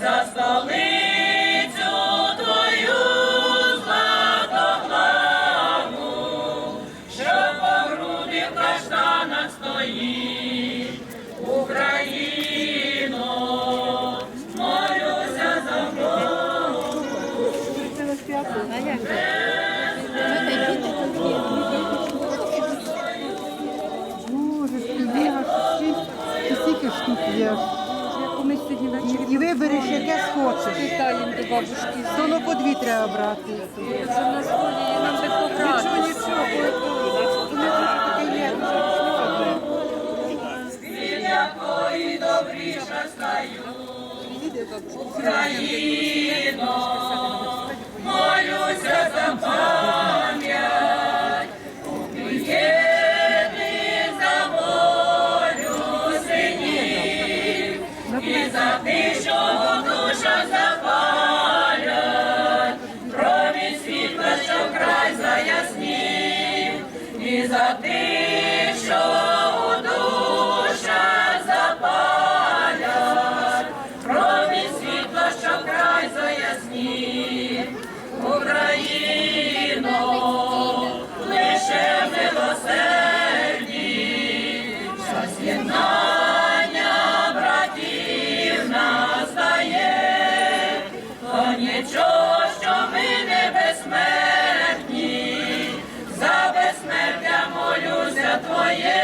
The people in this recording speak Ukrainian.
за столицю твою златоглаву, що по груди каштана стоїть, Ввечері І вибереш, яке схочеш. питаємо до бабушки. То ну по дві треба брати. Вже на столі і нам де пократи. Нічого, нічого. У них вже таке є. якої добріша стаю. Україно, і за тим. Yeah!